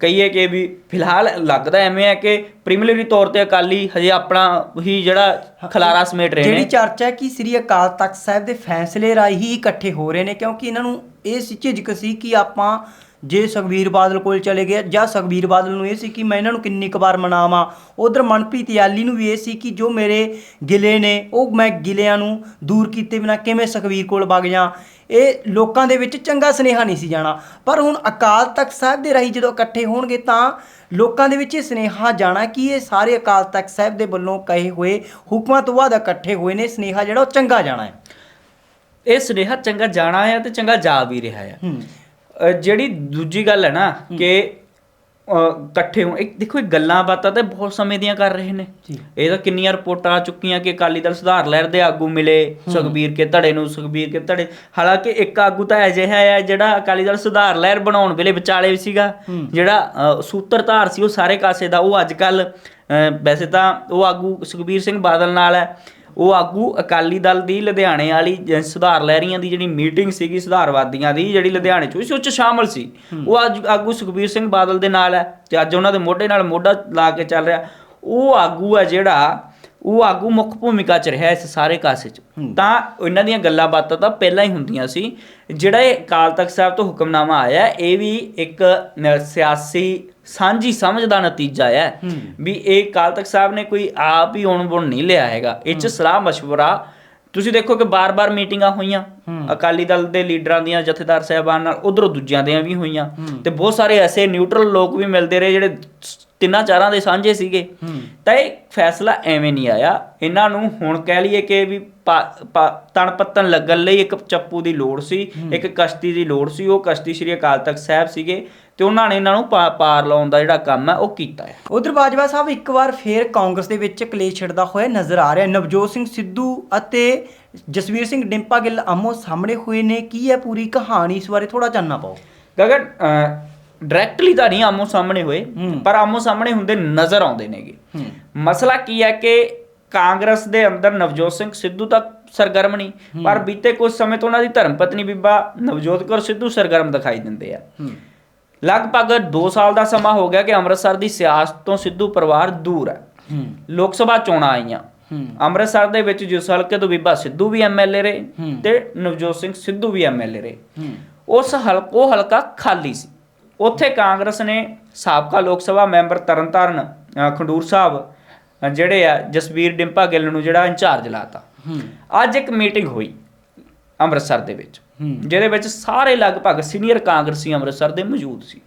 ਕਹੀਏ ਕਿ ਵੀ ਫਿਲਹਾਲ ਲੱਗਦਾ ਐਵੇਂ ਹੈ ਕਿ ਪ੍ਰੀਮਿਲਰੀ ਤੌਰ ਤੇ ਅਕਾਲੀ ਹਜੇ ਆਪਣਾ ਹੀ ਜਿਹੜਾ ਖਲਾਰਾ ਸਮੇਟ ਰਹੇ ਜਿਹੜੀ ਨੇ। ਚਰਚਾ ਹੈ ਕਿ ਸ੍ਰੀ ਅਕਾਲ ਤਖਤ ਸਾਹਿਬ ਦੇ ਫੈਸਲੇ ਰਾਹੀਂ ਹੀ ਇਕੱਠੇ ਹੋ ਰਹੇ ਨੇ ਕਿਉਂਕਿ ਇਹਨਾਂ ਨੂੰ ਇਹ ਸੀ ਝਿਜਕ ਸੀ ਕਿ ਆਪਾਂ ਜੇ ਸੁਖਬੀਰ ਬਾਦਲ ਕੋਲ ਚਲੇ ਗਏ ਜਾਂ ਸੁਖਬੀਰ ਬਾਦਲ ਨੂੰ ਇਹ ਸੀ ਕਿ ਮੈਂ ਇਹਨਾਂ ਨੂੰ ਕਿੰਨੀ ਕੁ ਵਾਰ ਮਨਾਵਾਂ ਉਧਰ ਮਨਪ੍ਰੀਤ ਯਾਲੀ ਨੂੰ ਵੀ ਇਹ ਸੀ ਕਿ ਜੋ ਮੇਰੇ ਗਿਲੇ ਨੇ ਉਹ ਮੈਂ ਗਿਲਿਆਂ ਨੂੰ ਦੂਰ ਕੀਤੇ ਬਿਨਾ ਕਿਵੇਂ ਸੁਖਬੀਰ ਕੋਲ ਵਗ ਜਾ ਇਹ ਲੋਕਾਂ ਦੇ ਵਿੱਚ ਚੰਗਾ ਸੁਨੇਹਾ ਨਹੀਂ ਸੀ ਜਾਣਾ। ਪਰ ਹੁਣ ਅਕਾਲ ਤਖਤ ਸਾਹਿਬ ਦੇ ਰਾਹੀਂ ਜਦੋਂ ਇਕੱਠੇ ਹੋਣਗੇ ਤਾਂ ਲੋਕਾਂ ਦੇ ਵਿੱਚ ਇਹ ਸੁਨੇਹਾ ਜਾਣਾ ਕਿ ਇਹ ਸਾਰੇ ਅਕਾਲ ਤਖਤ ਸਾਹਿਬ ਦੇ ਵੱਲੋਂ ਕਹੇ ਹੋਏ ਹੁਕਮਾਂ ਤੋਂ ਬਾਅਦ ਇਕੱਠੇ ਹੋਏ ਨੇ ਸੁਨੇਹਾ ਜਿਹੜਾ ਉਹ ਚੰਗਾ ਜਾਣਾ ਹੈ। ਇਹ ਸੁਨੇਹਾ ਚੰਗਾ ਜਾਣਾ ਹੈ ਤੇ ਚੰਗਾ ਜਾ ਵੀ ਰਿਹਾ ਹੈ। ਜਿਹੜੀ ਦੂਜੀ ਗੱਲ ਹੈ ਨਾ ਕਿ ਇਕੱਠੇ ਹੋ ਇੱਕ ਦੇਖੋ ਇਹ ਗੱਲਾਂ ਬਾਤਾਂ ਤਾਂ ਬਹੁਤ ਸਮੇਂ ਦੀਆਂ ਕਰ ਰਹੇ ਨੇ। ਇਹ ਤਾਂ ਕਿੰਨੀਆਂ ਰਿਪੋਰਟਾਂ ਆ ਚੁੱਕੀਆਂ ਕਿ ਅਕਾਲੀ ਦਲ ਸੁਧਾਰ ਲਹਿਰ ਦੇ ਆਗੂ ਮਿਲੇ ਸੁਖਬੀਰ ਕੇ ਧੜੇ ਨੂੰ ਸੁਖਬੀਰ ਕੇ ਧੜੇ। ਹਾਲਾਂਕਿ ਇੱਕ ਆਗੂ ਤਾਂ ਅਜਿਹਾ ਹੈ ਜਿਹੜਾ ਅਕਾਲੀ ਦਲ ਸੁਧਾਰ ਲਹਿਰ ਬਣਾਉਣ ਵੇਲੇ ਵਿਚਾਲੇ ਵੀ ਸੀਗਾ। ਜਿਹੜਾ ਸੂਤਰਧਾਰ ਸੀ ਉਹ ਸਾਰੇ ਕਾਸੇ ਦਾ ਉਹ ਅੱਜ ਕੱਲ ਵੈਸੇ ਤਾਂ ਉਹ ਆਗੂ ਸੁਖਬੀਰ ਸਿੰਘ ਬਾਦਲ ਨਾਲ ਹੈ। ਉਹ ਆਗੂ ਅਕਾਲੀ ਦਲ ਦੀ ਲੁਧਿਆਣੇ ਵਾਲੀ ਸੁਧਾਰ ਲਹਿਰੀਆਂ ਦੀ ਜਿਹੜੀ ਮੀਟਿੰਗ ਸੀਗੀ ਸੁਧਾਰਵਾਦੀਆਂ ਦੀ ਜਿਹੜੀ ਲੁਧਿਆਣੇ ਚ ਹੋਈ ਸੀ ਉਹ ਚ ਸ਼ਾਮਲ ਸੀ। ਉਹ ਅੱਜ ਆਗੂ ਸੁਖਬੀਰ ਸਿੰਘ ਬਾਦਲ ਦੇ ਨਾਲ ਹੈ ਤੇ ਅੱਜ ਉਹਨਾਂ ਦੇ ਮੋਢੇ ਨਾਲ ਮੋਢਾ ਲਾ ਕੇ ਚੱਲ ਰਿਹਾ। ਉਹ ਆਗੂ ਹੈ ਜਿਹੜਾ ਉਹ ਆਗੂ ਮੁੱਖ ਭੂਮਿਕਾ ਚ ਰਿਹਾ ਇਸ ਸਾਰੇ ਕਾਸੇ ਚ। ਤਾਂ ਇਹਨਾਂ ਦੀਆਂ ਗੱਲਾਂ ਬਾਤਾਂ ਤਾਂ ਪਹਿਲਾਂ ਹੀ ਹੁੰਦੀਆਂ ਸੀ। ਜਿਹੜਾ ਇਹ ਅਕਾਲ ਤਖਤ ਸਾਹਿਬ ਤੋਂ ਹੁਕਮਨਾਮਾ ਆਇਆ ਇਹ ਵੀ ਇੱਕ ਸਿਆਸੀ ਸਾਂਝੀ ਸਮਝ ਦਾ ਨਤੀਜਾ ਹੈ ਵੀ ਇਹ ਅਕਾਲ ਤਖਤ ਸਾਹਿਬ ਨੇ ਕੋਈ ਆਪ ਹੀ ਹੁਣ ਬੁਣ ਨਹੀਂ ਲਿਆ ਹੈਗਾ ਇਹ ਚ ਸਲਾਹ مشورہ ਤੁਸੀਂ ਦੇਖੋ ਕਿ ਬਾਰ-ਬਾਰ ਮੀਟਿੰਗਾਂ ਹੋਈਆਂ ਅਕਾਲੀ ਦਲ ਦੇ ਲੀਡਰਾਂ ਦੀਆਂ ਜਥੇਦਾਰ ਸਾਹਿਬਾਨ ਨਾਲ ਉਧਰੋਂ ਦੂਜਿਆਂ ਦੀਆਂ ਵੀ ਹੋਈਆਂ ਤੇ ਬਹੁਤ ਸਾਰੇ ਐਸੇ ਨਿਊਟਰਲ ਲੋਕ ਵੀ ਮਿਲਦੇ ਰਹੇ ਜਿਹੜੇ ਤਿੰਨਾਂ ਚਾਰਾਂ ਦੇ ਸਾਂਝੇ ਸੀਗੇ ਤਾਂ ਇਹ ਫੈਸਲਾ ਐਵੇਂ ਨਹੀਂ ਆਇਆ ਇਹਨਾਂ ਨੂੰ ਹੁਣ ਕਹਿ ਲਈਏ ਕਿ ਵੀ ਪਾ- ਪਾ- ਤਣ ਪੱਤਨ ਲੱਗਣ ਲਈ ਇੱਕ ਚੱਪੂ ਦੀ ਲੋੜ ਸੀ ਇੱਕ ਕਸ਼ਤੀ ਦੀ ਲੋੜ ਸੀ ਉਹ ਕਸ਼ਤੀ ਸ਼੍ਰੀ ਅਕਾਲ ਤਖਤ ਸਾਹਿਬ ਸੀਗੇ ਤੇ ਉਹਨਾਂ ਨੇ ਇਹਨਾਂ ਨੂੰ ਪਾ- ਪਾਰ ਲਾਉਣ ਦਾ ਜਿਹੜਾ ਕੰਮ ਹੈ ਉਹ ਕੀਤਾ ਹੈ। ਉਧਰ ਬਾਜਵਾ ਸਾਹਿਬ ਇੱਕ ਵਾਰ ਫੇਰ ਕਾਂਗਰਸ ਦੇ ਵਿੱਚ ਕਲੇਸ਼ ਛਿੜਦਾ ਹੋਇਆ ਨਜ਼ਰ ਆ ਰਿਹਾ। ਨਵਜੋਤ ਸਿੰਘ ਸਿੱਧੂ ਅਤੇ ਜਸਵੀਰ ਸਿੰਘ ਡਿੰਪਾ ਗਿੱਲ ਆਮੋ ਸਾਹਮਣੇ ਹੋਏ ਨੇ। ਕੀ ਹੈ ਪੂਰੀ ਕਹਾਣੀ ਇਸ ਬਾਰੇ ਥੋੜਾ ਜਾਨਣਾ ਪਾਓ ਗਗਨ ਡਾਇਰੈਕਟਲੀ ਤਾਂ ਨਹੀਂ ਆਮੋ ਸਾਹਮਣੇ ਹੋਏ ਹੂੰ। ਪਰ ਆਮੋ ਸਾਹਮਣੇ ਹੁੰਦੇ ਨਜ਼ਰ ਆਉਂਦੇ ਨੇਗੇ। ਹੂੰ। ਮਸਲਾ ਕੀ ਹੈ ਕਿ ਕਾਂਗਰਸ ਦੇ ਅੰਦਰ ਨਵਜੋਤ ਸਿੰਘ ਸਿੱਧੂ ਤਾਂ ਸਰਗਰਮ ਨਹੀਂ ਪਰ ਬੀਤੇ ਕੁਝ ਸਮੇਂ ਤੋਂ ਉਹਨਾਂ ਦੀ ਧਰਮ ਪਤਨੀ ਬੀਬਾ ਨਵਜੋਤ ਕੌਰ ਸਿੱਧੂ ਸਰਗਰਮ ਦਿਖਾਈ ਦਿੰਦੇ ਆ। ਹੂੰ। ਲਗਭਗ 2 ਸਾਲ ਦਾ ਸਮਾਂ ਹੋ ਗਿਆ ਕਿ ਅੰਮ੍ਰਿਤਸਰ ਦੀ ਸਿਆਸਤ ਤੋਂ ਸਿੱਧੂ ਪਰਿਵਾਰ ਦੂਰ ਹੈ। ਲੋਕ ਸਭਾ ਚੋਣਾਂ ਆਈਆਂ। ਅੰਮ੍ਰਿਤਸਰ ਦੇ ਵਿੱਚ ਜਿਸ ਹਲਕੇ ਤੋਂ ਬੀਬਾ ਸਿੱਧੂ ਵੀ ਐਮਐਲਏ ਰਹੇ। ਤੇ ਨਵਜੋਤ ਸਿੰਘ ਸਿੱਧੂ ਵੀ ਐਮਐਲਏ ਰਹੇ। ਉਸ ਹਲਕ ਹਲਕਾ ਖਾਲੀ ਸੀ। ਉੱਥੇ ਕਾਂਗਰਸ ਨੇ ਸਾਬਕਾ ਲੋਕ ਸਭਾ ਮੈਂਬਰ ਤਰਨਤਾਰਨ ਖੰਡੂਰ ਸਾਹਿਬ ਜਿਹੜੇ ਆ ਜਸਵੀਰ ਡਿੰਪਾ ਗਿੱਲ ਨੂੰ ਜਿਹੜਾ ਇੰਚਾਰਜ ਲਾਤਾ। ਅੱਜ ਇੱਕ ਮੀਟਿੰਗ ਹੋਈ। ਅੰਮ੍ਰਿਤਸਰ ਦੇ ਵਿੱਚ। ਜਿਹਦੇ ਵਿੱਚ ਸਾਰੇ ਲਗਭਗ ਸੀਨੀਅਰ ਕਾਂਗਰਸੀ ਅੰਮ੍ਰਿਤਸਰ ਦੇ ਮੌਜੂਦ ਸੀ।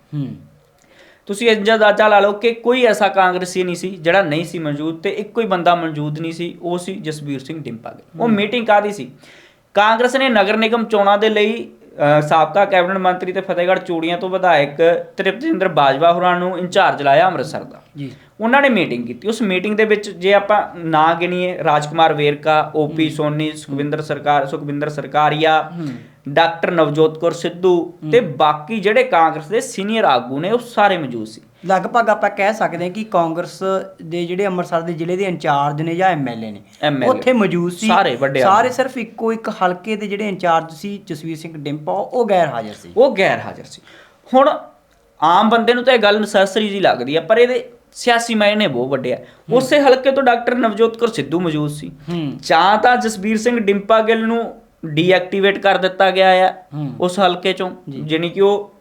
ਤੁਸੀਂ ਇਹ ਅੰਦਾਜ਼ਾ ਲਾ ਲਓ ਕਿ ਕੋਈ ਐਸਾ ਕਾਂਗਰਸੀ ਨਹੀਂ ਸੀ ਜਿਹੜਾ ਨਹੀਂ ਸੀ ਮੌਜੂਦ ਤੇ ਇੱਕੋ ਹੀ ਬੰਦਾ ਮੌਜੂਦ ਨਹੀਂ ਸੀ ਉਹ ਸੀ ਜਸਬੀਰ ਸਿੰਘ ਡਿੰਪਾ। ਗਿੱਲ ਉਹ ਮੀਟਿੰਗ ਕਾਦੀ ਸੀ? ਕਾਂਗਰਸ ਨੇ ਨਗਰ ਨਿਗਮ ਚੋਣਾਂ ਦੇ ਲਈ ਸਾਬਕਾ ਕੈਬਨਿਟ ਮੰਤਰੀ ਤੇ ਫਤਿਹਗੜ੍ਹ ਚੂੜੀਆਂ ਤੋਂ ਵਿਧਾਇਕ ਤ੍ਰਿਪਤਜਿੰਦਰ ਬਾਜਵਾ ਹੋਰਾਂ ਨੂੰ ਇੰਚਾਰਜ ਲਾਇਆ ਅੰਮ੍ਰਿਤਸਰ ਦਾ। ਜੀ। ਉਹਨਾਂ ਨੇ ਮੀਟਿੰਗ ਕੀਤੀ। ਉਸ ਮੀਟਿੰਗ ਦੇ ਵਿੱਚ ਜੇ ਆਪਾਂ ਨਾਂ ਗਿਣੀਏ ਰਾਜਕੁਮਾਰ ਵੇਰਕਾ ਓਪੀ ਸੋਨੀ ਸੁਖਵਿੰਦਰ ਸਰਕਾਰ ਸੁਖਵਿੰਦਰ ਸਰਕਾਰੀਆ ਡਾਕਟਰ ਨਵਜੋਤ ਕੌਰ ਸਿੱਧੂ ਤੇ ਬਾਕੀ ਜਿਹੜੇ ਕਾਂਗਰਸ ਦੇ ਸੀਨੀਅਰ ਆਗੂ ਨੇ ਉਹ ਸਾਰੇ ਮੌਜੂਦ ਸੀ। ਲਗਭਗ ਆਪਾਂ ਕਹਿ ਸਕਦੇ ਹਾਂ ਕਿ ਕਾਂਗਰਸ ਦੇ ਜਿਹੜੇ ਅੰਮ੍ਰਿਤਸਰ ਦੇ ਜ਼ਿਲ੍ਹੇ ਦੇ ਇੰਚਾਰਜ ਨੇ ਜਾਂ ਐਮਐਲਏ ਨੇ MLA ਉੱਥੇ ਮੌਜੂਦ ਸੀ। ਸਾਰੇ ਵੱਡੇ ਸਾਰੇ ਸਿਰਫ ਇੱਕੋ ਇੱਕ ਹਲਕੇ ਦੇ ਜਿਹੜੇ ਇੰਚਾਰਜ ਸੀ ਜਸਵੀਰ ਸਿੰਘ ਡਿੰਪਾ ਉਹ ਗੈਰ ਹਾਜ਼ਰ ਸੀ। ਉਹ ਗੈਰ ਹਾਜ਼ਰ ਸੀ। ਹੁਣ ਆਮ ਬੰਦੇ ਨੂੰ ਤਾਂ ਇਹ ਗੱਲ ਨਸੈਸਰੀ ਜੀ ਲੱਗਦੀ ਆ ਪਰ ਇਹਦੇ ਸਿਆਸੀ ਮਾਇਨੇ ਬਹੁਤ ਵੱਡੇ ਆ। ਉਸੇ ਹਲਕੇ ਤੋਂ ਡਾਕਟਰ ਨਵਜੋਤ ਕੌਰ ਸਿੱਧੂ ਮੌਜੂਦ ਸੀ। ਹੂੰ। ਜਾਂ ਤਾਂ ਜਸਬੀਰ ਸਿੰਘ ਡਿੰਪਾ ਗਿੱਲ ਨੂੰ ਡੀਐਕਟੀਵੇਟ ਕਰ ਦਿੱਤਾ ਗਿਆ ਆ ਹੂੰ। ਉਸ ਹਲਕੇ ਚੋਂ ਜਾਣੀ ਕਿ ਉਹ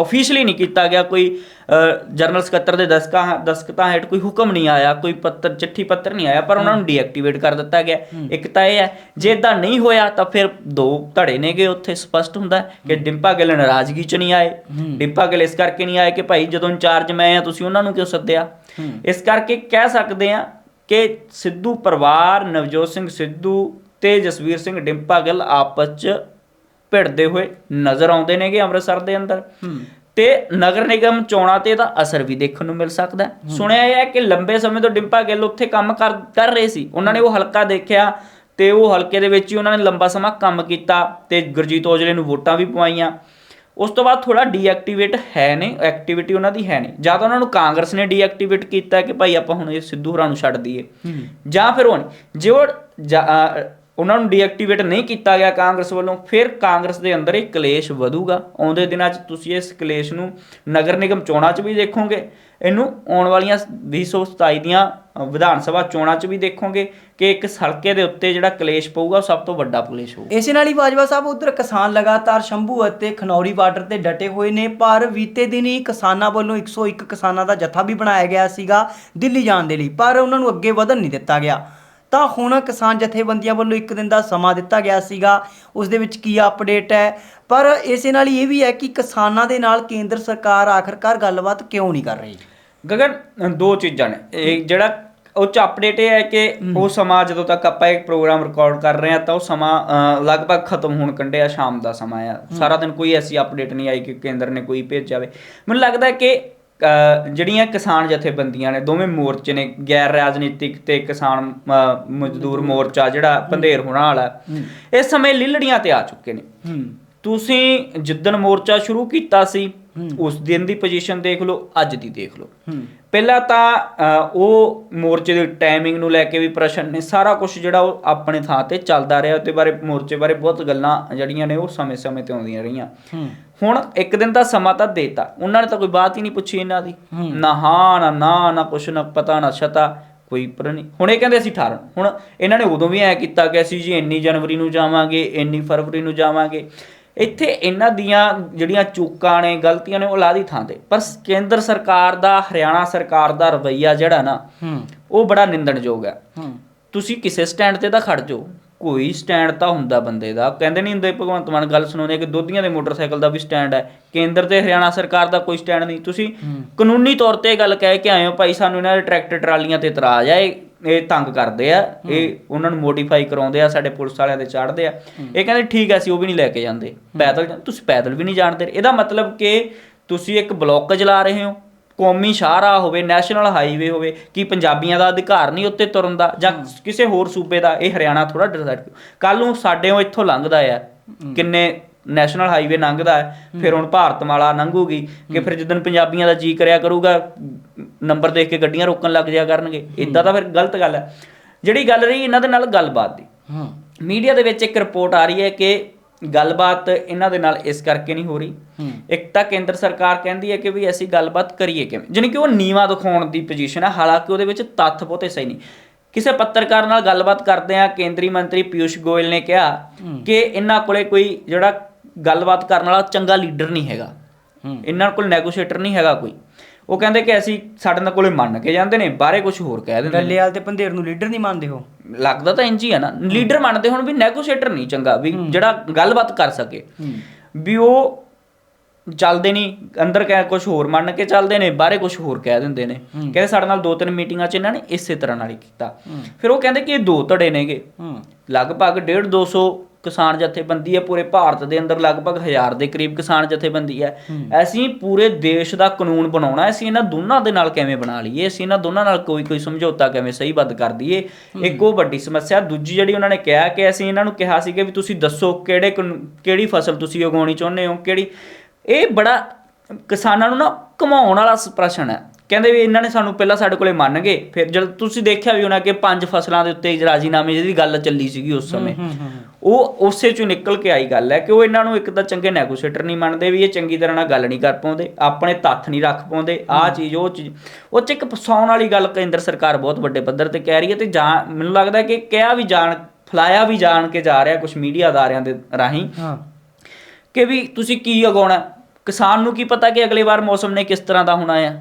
ਅਫੀਸ਼ੀਅਲੀ ਨਹੀਂ ਕੀਤਾ ਗਿਆ ਕੋਈ ਜਨਰਲ ਸਕੱਤਰ ਦੇ ਦਸਕਾਂ ਦਸਕਤਾਂ ਹੇਠ ਕੋਈ ਹੁਕਮ ਨਹੀਂ ਆਇਆ ਕੋਈ ਪੱਤਰ ਚਿੱਠੀ ਪੱਤਰ ਨਹੀਂ ਆਇਆ ਪਰ ਉਹਨਾਂ ਨੂੰ ਡੀਐਕਟੀਵੇਟ ਕਰ ਦਿੱਤਾ ਗਿਆ। ਇੱਕ ਤਾਂ ਇਹ ਹੈ ਜੇ ਇਦਾਂ ਨਹੀਂ ਹੋਇਆ ਤਾਂ ਫਿਰ ਦੋ ਧੜੇ ਨੇਗੇ ਉੱਥੇ ਸਪਸ਼ਟ ਹੁੰਦਾ ਕਿ ਡਿੰਪਾ ਗਿੱਲ ਨਾਰਾਜ਼ਗੀ ਚ ਨਹੀਂ ਆਏ। ਡਿੰਪਾ ਗਿੱਲ ਇਸ ਕਰਕੇ ਨਹੀਂ ਆਏ ਕਿ ਭਾਈ ਜਦੋਂ ਇੰਚਾਰਜ ਮੈਂ ਆ ਤੁਸੀਂ ਉਹਨਾਂ ਨੂੰ ਕਿਉਂ ਸੱਦਿਆ? ਇਸ ਕਰਕੇ ਕਹਿ ਸਕਦੇ ਆ ਕਿ ਸਿੱਧੂ ਪਰਿਵਾਰ ਨਵਜੋਤ ਸਿੰਘ ਸਿੱਧੂ ਤੇ ਜਸਵੀਰ ਸਿੰਘ ਡਿੰਪਾ ਗਿੱਲ ਆਪਸ ਚ ਭਿੜਦੇ ਹੋਏ ਨਜ਼ਰ ਆਉਂਦੇ ਨੇਗੇ ਅੰਮ੍ਰਿਤਸਰ ਦੇ ਅੰਦਰ। ਤੇ ਨਗਰ ਨਿਗਮ ਚੋਣਾਂ ਤੇ ਇਹਦਾ ਅਸਰ ਵੀ ਦੇਖਣ ਨੂੰ ਮਿਲ ਸਕਦਾ। ਸੁਣਿਆ ਹੈ ਕਿ ਲੰਬੇ ਸਮੇਂ ਤੋਂ ਡਿੰਪਾ ਗਿੱਲ ਉੱਥੇ ਕੰਮ ਕਰ ਕਰ ਰਹੇ ਸੀ। ਉਹਨਾਂ ਨੇ ਉਹ ਹਲਕਾ ਦੇਖਿਆ ਤੇ ਉਹ ਹਲਕੇ ਦੇ ਵਿੱਚ ਹੀ ਉਹਨਾਂ ਨੇ ਲੰਬਾ ਸਮਾਂ ਕੰਮ ਕੀਤਾ ਤੇ ਗੁਰਜੀਤ ਔਜਲੇ ਨੂੰ ਵੋਟਾਂ ਵੀ ਪਵਾਈਆਂ। ਉਸ ਤੋਂ ਬਾਅਦ ਥੋੜਾ ਡੀਐਕਟੀਵੇਟ ਹੈ ਨੇ ਐਕਟੀਵਿਟੀ ਉਹਨਾਂ ਦੀ ਹੈ ਨਹੀਂ। ਜਾਂ ਤਾਂ ਉਹਨਾਂ ਨੂੰ ਕਾਂਗਰਸ ਨੇ ਡੀਐਕਟੀਵੇਟ ਕੀਤਾ ਕਿ ਭਾਈ ਆਪਾਂ ਹੁਣ ਇਹ ਸਿੱਧੂ ਹੋਰਾਂ ਨੂੰ ਛੱਡ ਦਈਏ। ਜਾਂ ਫਿਰ ਉਹ। ਜੇ ਉਹ ਉਹਨਾਂ ਨੂੰ ਡੀਐਕਟੀਵੇਟ ਨਹੀਂ ਕੀਤਾ ਗਿਆ ਕਾਂਗਰਸ ਵੱਲੋਂ, ਫਿਰ ਕਾਂਗਰਸ ਦੇ ਅੰਦਰ ਇਹ ਕਲੇਸ਼ ਵਧੂਗਾ। ਆਉਂਦੇ ਦਿਨਾਂ 'ਚ ਤੁਸੀਂ ਇਸ ਕਲੇਸ਼ ਨੂੰ ਨਗਰ ਨਿਗਮ ਚੋਣਾਂ 'ਚ ਵੀ ਦੇਖੋਗੇ, ਇਹਨੂੰ ਆਉਣ ਵਾਲੀਆਂ 2027 ਦੀਆਂ ਵਿਧਾਨ ਸਭਾ ਚੋਣਾਂ 'ਚ ਵੀ ਦੇਖੋਗੇ ਕਿ ਇੱਕ ਸੜਕੇ ਦੇ ਉੱਤੇ ਜਿਹੜਾ ਕਲੇਸ਼ ਪਊਗਾ, ਉਹ ਸਭ ਤੋਂ ਵੱਡਾ ਕਲੇਸ਼ ਹੋਊਗਾ। ਇਸੇ ਨਾਲ ਹੀ ਬਾਜਵਾ ਸਾਹਿਬ, ਉਧਰ ਕਿਸਾਨ ਲਗਾਤਾਰ ਸ਼ੰਭੂ ਅਤੇ ਖਨੌਰੀ ਬਾਰਡਰ ਤੇ ਡਟੇ ਹੋਏ ਨੇ, ਪਰ ਬੀਤੇ ਦਿਨ ਹੀ ਕਿਸਾਨਾਂ ਵੱਲੋਂ 101 ਕਿਸਾਨਾਂ ਦਾ ਜਥਾ ਵੀ ਬਣਾਇਆ ਗਿਆ ਸੀਗਾ ਦਿੱਲੀ ਜਾਣ ਦੇ ਲਈ, ਪਰ ਉਹਨਾਂ ਨੂੰ ਅੱਗੇ ਵਧਣ ਨਹੀਂ ਦਿੱਤਾ ਗਿਆ। ਤਾਂ ਹੁਣ ਕਿਸਾਨ ਜਥੇਬੰਦੀਆਂ ਵੱਲੋਂ ਇੱਕ ਦਿਨ ਦਾ ਸਮਾਂ ਦਿੱਤਾ ਗਿਆ ਸੀਗਾ। ਉਸ ਦੇ ਵਿੱਚ ਕੀ ਅਪਡੇਟ ਹੈ? ਪਰ ਇਸੇ ਨਾਲ ਹੀ ਇਹ ਵੀ ਹੈ ਕਿ ਕਿਸਾਨਾਂ ਦੇ ਨਾਲ ਕੇਂਦਰ ਸਰਕਾਰ ਆਖਰਕਾਰ ਗੱਲਬਾਤ ਕਿਉਂ ਨਹੀਂ ਕਰ ਰਹੀ? ਗਗਨ ਦੋ ਚੀਜ਼ਾਂ ਨੇ। ਇਹ ਜਿਹੜਾ ਉਹ ਚ ਅਪਡੇਟ ਇਹ ਹੈ ਕਿ ਉਹ ਸਮਾਂ ਜਦੋਂ ਤੱਕ ਆਪਾਂ ਇੱਕ ਪ੍ਰੋਗਰਾਮ ਰਿਕਾਰਡ ਕਰ ਰਹੇ ਆ ਤਾਂ ਉਹ ਸਮਾਂ ਲਗਭਗ ਖਤਮ ਹੋਣ ਕੰਡਿਆ ਸ਼ਾਮ ਦਾ ਸਮਾਂ ਆ। ਸਾਰਾ ਦਿਨ ਕੋਈ ਐਸੀ ਅਪਡੇਟ ਨਹੀਂ ਆਈ ਕਿ ਕੇਂਦਰ ਨੇ ਕੋਈ ਭੇਜ ਜਾਵੇ ਮੈਨੂੰ ਲੱਗਦਾ ਹੈ ਕਿ ਜਿਹੜੀਆਂ ਕਿਸਾਨ ਜਥੇਬੰਦੀਆਂ ਨੇ ਦੋਵੇਂ ਮੋਰਚੇ ਨੇ ਗੈਰ ਰਾਜਨੀਤਿਕ ਤੇ ਕਿਸਾਨ ਮਜ਼ਦੂਰ ਮੋਰਚਾ ਜਿਹੜਾ ਪੰਧੇਰ ਹੋਣਾ ਵਾਲਾ ਇਸ ਸਮੇਂ ਲਿਲੜੀਆਂ ਤੇ ਆ ਚੁੱਕੇ ਨੇ। ਤੁਸੀਂ ਜਿੱਦਣ ਮੋਰਚਾ ਸ਼ੁਰੂ ਕੀਤਾ ਸੀ ਉਸ ਦਿਨ ਦੀ ਪੋਜੀਸ਼ਨ ਦੇਖ ਲਓ ਅੱਜ ਦੀ ਦੇਖ ਲਓ। ਪਹਿਲਾਂ ਤਾਂ ਉਹ ਮੋਰਚੇ ਦੀ ਟਾਈਮਿੰਗ ਨੂੰ ਲੈ ਕੇ ਵੀ ਪ੍ਰਸ਼ਨ ਨੇ ਸਾਰਾ ਕੁਝ ਜਿਹੜਾ ਉਹ ਆਪਣੇ ਥਾਂ ਤੇ ਚੱਲਦਾ ਰਿਹਾ ਉਹਦੇ ਬਾਰੇ ਮੋਰਚੇ ਬਾਰੇ ਬਹੁਤ ਗੱਲਾਂ ਜਿਹੜੀਆਂ ਨੇ ਉਹ ਸਮੇਂ-ਸਮੇਂ ਤੇ ਆਉਂਦੀਆਂ ਰਹੀਆਂ। ਹੁਣ ਇੱਕ ਦਿਨ ਦਾ ਸਮਾਂ ਤਾਂ ਦੇਤਾ। ਉਹਨਾਂ ਨੇ ਤਾਂ ਕੋਈ ਬਾਤ ਹੀ ਨਹੀਂ ਪੁੱਛੀ ਇਹਨਾਂ ਦੀ। ਨਾ ਹਾਂ ਨਾ ਨਾ ਨਾ ਕੁਛ ਨਾ ਪਤਾ ਨਾ ਛਤਾ ਕੋਈ ਪਰ ਨਹੀਂ। ਹੁਣ ਇਹ ਕਹਿੰਦੇ ਅਸੀਂ 18 ਹੁਣ ਇਹਨਾਂ ਨੇ ਉਦੋਂ ਵੀ ਐ ਕੀਤਾ ਕਿ ਅਸੀਂ ਜੀ ਇੰਨੀ ਜਨਵਰੀ ਨੂੰ ਜਾਵਾਂਗੇ ਇੰਨੀ ਫਰਵਰੀ ਨੂੰ ਜਾਵਾਂਗੇ। ਇੱਥੇ ਇਹਨਾਂ ਦੀਆਂ ਜਿਹੜੀਆਂ ਚੂਕਾਂ ਨੇ ਗਲਤੀਆਂ ਨੇ ਉਹ ਲਾ ਦੀ ਥਾਂ ਤੇ। ਪਰ ਕੇਂਦਰ ਸਰਕਾਰ ਦਾ ਹਰਿਆਣਾ ਸਰਕਾਰ ਦਾ ਰਵੱਈਆ ਜਿਹੜਾ ਨਾ ਉਹ ਬੜਾ ਨਿੰਦਣਯੋਗ ਹੈ। ਹੂੰ। ਤੁਸੀਂ ਕਿਸੇ ਸਟੈਂਡ ਤੇ ਤਾਂ ਖੜ ਜਾਓ। ਕੋਈ ਸਟੈਂਡ ਤਾਂ ਹੁੰਦਾ ਬੰਦੇ ਦਾ। ਕਹਿੰਦੇ ਨਹੀਂ ਹੁੰਦੇ ਭਗਵੰਤ ਮਾਨ ਗੱਲ ਸੁਣਾਉਂਦੇ ਕਿ ਦੋਧੀਆਂ ਦੇ ਮੋਟਰਸਾਈਕਲ ਦਾ ਵੀ ਸਟੈਂਡ ਹੈ। ਕੇਂਦਰ ਤੇ ਹਰਿਆਣਾ ਸਰਕਾਰ ਦਾ ਕੋਈ ਸਟੈਂਡ ਨਹੀਂ। ਤੁਸੀਂ ਕਾਨੂੰਨੀ ਤੌਰ ਤੇ ਇਹ ਗੱਲ ਕਹਿ ਕੇ ਆਏ ਹੋ ਭਾਈ ਸਾਨੂੰ ਇਹਨਾਂ ਦੇ ਟਰੈਕਟਰ ਟਰਾਲੀਆਂ ਤੇ ਇਤਰਾਜ਼ ਆ ਇਹ ਇਹ ਤੰਗ ਕਰਦੇ ਆ। ਇਹ ਉਹਨਾਂ ਨੂੰ ਮੋਡੀਫਾਈ ਕਰਾਉਂਦੇ ਆ ਸਾਡੇ ਪੁਲਿਸ ਵਾਲਿਆਂ ਦੇ ਚੜ੍ਹਦੇ ਆ। ਇਹ ਕਹਿੰਦੇ ਠੀਕ ਹੈ ਅਸੀਂ ਉਹ ਵੀ ਨਹੀਂ ਲੈ ਕੇ ਜਾਂਦੇ। ਪੈਦਲ ਤੁਸੀਂ ਪੈਦਲ ਵੀ ਨਹੀਂ ਜਾਣਦੇ। ਇਹਦਾ ਮਤਲਬ ਕਿ ਤੁਸੀਂ ਇੱਕ ਬਲੌਕ ਚਲਾ ਰਹੇ ਹੋ। ਕੌਮੀ ਸ਼ਾਹਰਾਹ ਹੋਵੇ ਨੈਸ਼ਨਲ ਹਾਈਵੇ ਹੋਵੇ ਕੀ ਪੰਜਾਬੀਆਂ ਦਾ ਅਧਿਕਾਰ ਨਹੀਂ ਉੱਤੇ ਤੁਰਨ ਦਾ ਜਾਂ ਕਿਸੇ ਹੋਰ ਸੂਬੇ ਦਾ ਇਹ ਹਰਿਆਣਾ ਥੋੜਾ ਡਿਸਾਈਡ ਕੱਲ ਨੂੰ ਸਾਡੇ ਉਹ ਇੱਥੋਂ ਲੰਘਦਾ ਆ ਕਿੰਨੇ ਨੈਸ਼ਨਲ ਹਾਈਵੇ ਲੰਘਦਾ ਹੈ। ਫਿਰ ਹੁਣ ਭਾਰਤਮਾਲਾ ਲੰਘੂਗੀ ਕਿ ਫਿਰ ਜਿੱਦਨ ਪੰਜਾਬੀਆਂ ਦਾ ਜੀ ਕਰਿਆ ਕਰੂਗਾ ਨੰਬਰ ਦੇਖ ਕੇ ਗੱਡੀਆਂ ਰੋਕਣ ਲੱਗ ਜਾਇਆ ਕਰਨਗੇ ਇਦਾਂ ਤਾਂ ਫਿਰ ਗਲਤ ਗੱਲ ਹੈ ਜਿਹੜੀ ਗੱਲ ਰਹੀ ਇਹਨਾਂ ਦੇ ਨਾਲ ਗੱਲਬਾਤ ਦੀ। ਹੂੰ। ਮੀਡੀਆ ਦੇ ਵਿੱਚ ਇੱਕ ਰਿਪੋਰਟ ਆ ਰਹੀ ਹੈ ਕਿ ਗੱਲਬਾਤ ਇਹਨਾਂ ਦੇ ਨਾਲ ਇਸ ਕਰਕੇ ਨਹੀਂ ਹੋ ਰਹੀ। ਇੱਕ ਤਾਂ ਕੇਂਦਰ ਸਰਕਾਰ ਕਹਿੰਦੀ ਹੈ ਕਿ ਵੀ ਅਸੀਂ ਗੱਲਬਾਤ ਕਰੀਏ ਕਿਵੇਂ। ਜਾਣੀ ਕਿ ਉਹ ਨੀਵਾ ਦਿਖਾਉਣ ਦੀ ਪੋਜੀਸ਼ਨ ਹੈ ਹਾਲਾਂਕਿ ਉਹਦੇ ਵਿੱਚ ਤੱਥ ਬਹੁਤੇ ਸਹੀ ਨਹੀਂ। ਕਿਸੇ ਪੱਤਰਕਾਰ ਨਾਲ ਗੱਲਬਾਤ ਕਰਦੇ ਆ ਕੇਂਦਰੀ ਮੰਤਰੀ ਪਿਊਸ਼ ਗੋਇਲ ਨੇ ਕਿਹਾ ਕਿ ਇਹਨਾਂ ਕੋਲੇ ਕੋਈ ਜਿਹੜਾ ਗੱਲਬਾਤ ਕਰਨ ਵਾਲਾ ਚੰਗਾ ਲੀਡਰ ਨਹੀਂ ਹੈਗਾ। ਇਹਨਾਂ ਕੋਲ ਨੈਗੋਸ਼ੀਏਟਰ ਨਹੀਂ ਹੈਗਾ ਕੋਈ। ਉਹ ਕਹਿੰਦੇ ਕਿ ਅਸੀਂ ਸਾਡੇ ਨਾਲ ਕੋਲੇ ਮੰਨ ਕੇ ਜਾਂਦੇ ਨੇ ਬਾਹਰੇ ਕੁਝ ਹੋਰ ਕਹਿ ਦਿੰਦੇ ਨੇ। ਡੱਲੇਵਾਲ ਤੇ ਪੰਧੇਰ ਨੂੰ ਲੀਡਰ ਨਹੀਂ ਮੰਨਦੇ ਹੋ ਲੱਗਦਾ ਤਾਂ ਇੰਜ ਹੀ ਆ ਨਾ। ਲੀਡਰ ਮੰਨਦੇ ਹੁਣ ਵੀ ਨੈਗੋਸ਼ੀਏਟਰ ਨਹੀਂ ਚੰਗਾ ਵੀ ਜਿਹੜਾ ਗੱਲਬਾਤ ਕਰ ਸਕੇ। ਵੀ ਉਹ ਚੱਲਦੇ ਨਹੀਂ ਅੰਦਰ ਕਹਿ ਕੁਝ ਹੋਰ ਮੰਨ ਕੇ ਚੱਲਦੇ ਨੇ ਬਾਹਰੇ ਕੁਝ ਹੋਰ ਕਹਿ ਦਿੰਦੇ ਨੇ। ਕਹਿੰਦੇ ਸਾਡੇ ਨਾਲ ਦੋ ਤਿੰਨ ਮੀਟਿੰਗਾਂ 'ਚ ਇਹਨਾਂ ਨੇ ਇਸੇ ਤਰ੍ਹਾਂ ਨਾਲ ਹੀ ਕੀਤਾ। ਫਿਰ ਉਹ ਕਹਿੰਦੇ ਕਿ ਇਹ ਦੋ ਧੜੇ ਨੇਗੇ। ਲਗਭਗ 1.5 200 ਕਿਸਾਨ ਜਥੇਬੰਦੀ ਹੈ ਪੂਰੇ ਭਾਰਤ ਦੇ ਅੰਦਰ ਲਗਭਗ 1000 ਦੇ ਕਰੀਬ ਕਿਸਾਨ ਜਥੇਬੰਦੀ ਹੈ। ਅਸੀਂ ਪੂਰੇ ਦੇਸ਼ ਦਾ ਕਾਨੂੰਨ ਬਣਾਉਣਾ ਹੈ, ਅਸੀਂ ਇਹਨਾਂ ਦੋਨਾਂ ਦੇ ਨਾਲ ਕਿਵੇਂ ਬਣਾ ਲਈਏ ਅਸੀਂ ਇਹਨਾਂ ਦੋਨਾਂ ਨਾਲ ਕੋਈ ਕੋਈ ਸਮਝੌਤਾ ਕਿਵੇਂ ਸਹੀਬੱਧ ਕਰ ਦਈਏ ਇੱਕ ਉਹ ਵੱਡੀ ਸਮੱਸਿਆ। ਦੂਜੀ ਜਿਹੜੀ ਉਹਨਾਂ ਨੇ ਕਿਹਾ ਕਿ ਅਸੀਂ ਇਹਨਾਂ ਨੂੰ ਕਿਹਾ ਸੀ ਕਿ ਵੀ ਤੁਸੀਂ ਦੱਸੋ ਕਿਹੜੇ ਕਿਹੜੀ ਫਸਲ ਤੁਸੀਂ ਉਗਾਉਣੀ ਚਾਹੁੰਦੇ ਹੋ ਕਿਹੜੀ ਇਹ ਬੜਾ ਕਿਸਾਨਾਂ ਨੂੰ ਨਾ ਘਮਾਉਣ ਵਾਲਾ ਪ੍ਰਸ਼ਨ ਹੈ। ਕਹਿੰਦੇ ਵੀ ਇਹਨਾਂ ਨੇ ਸਾਨੂੰ ਪਹਿਲਾਂ ਸਾਡੇ ਕੋਲੇ ਮੰਨ ਗਏ ਫਿਰ ਜਦ ਤੁਸੀਂ ਦੇਖਿਆ ਵੀ ਉਹਨਾਂ ਕਿ ਪੰਜ ਫਸਲਾਂ ਦੇ ਉੱਤੇ ਰਾਜੀਨਾਮੇ ਜਿਹਦੀ ਗੱਲ ਚੱਲੀ ਸੀਗੀ ਉਸ ਸਮੇਂ। ਉਹ ਉਸੇ ਚੋਂ ਨਿਕਲ ਕੇ ਆਈ ਗੱਲ ਹੈ ਕਿ ਉਹ ਇਹਨਾਂ ਨੂੰ ਇੱਕ ਤਾਂ ਚੰਗੇ ਨੈਗੋਸ਼ੀਏਟਰ ਨਹੀਂ ਮੰਨਦੇ ਵੀ ਇਹ ਚੰਗੀ ਤਰ੍ਹਾਂ ਨਾਲ ਗੱਲ ਨਹੀਂ ਕਰ ਪਾਉਂਦੇ ਆਪਣੇ ਤੱਥ ਨਹੀਂ ਰੱਖ ਪਾਉਂਦੇ। ਆਹ ਚੀਜ਼ ਉਹ ਚੀਜ਼ ਉਹ ਚ ਇੱਕ ਫਸਾਉਣ ਵਾਲੀ ਗੱਲ ਕੇਂਦਰ ਸਰਕਾਰ ਬਹੁਤ ਵੱਡੇ ਪੱਧਰ ਤੇ ਕਹਿ ਰਹੀ ਹੈ ਤੇ ਜਾਂ ਮੈਨੂੰ ਲੱਗਦਾ ਕਿ ਕਿਹਾ ਵੀ ਜਾਣ ਫਲਾਇਆ ਵੀ ਜਾਣ ਕੇ ਜਾ ਰਿਹਾ ਕੁਝ ਮੀਡੀਆ ਅਦਾਰਿਆਂ ਦੇ ਰਾਹੀਂ ਹਾਂ। ਕਿ ਵੀ ਤੁਸੀਂ ਕੀ ਉਗਾਉਣਾ ਕਿਸਾਨ ਨੂੰ ਕੀ ਪਤਾ ਕਿ ਅਗਲੇ ਵਾਰ ਮੌਸਮ ਨੇ ਕਿਸ ਤਰ੍ਹਾਂ ਦਾ ਹੋਣਾ ਆ?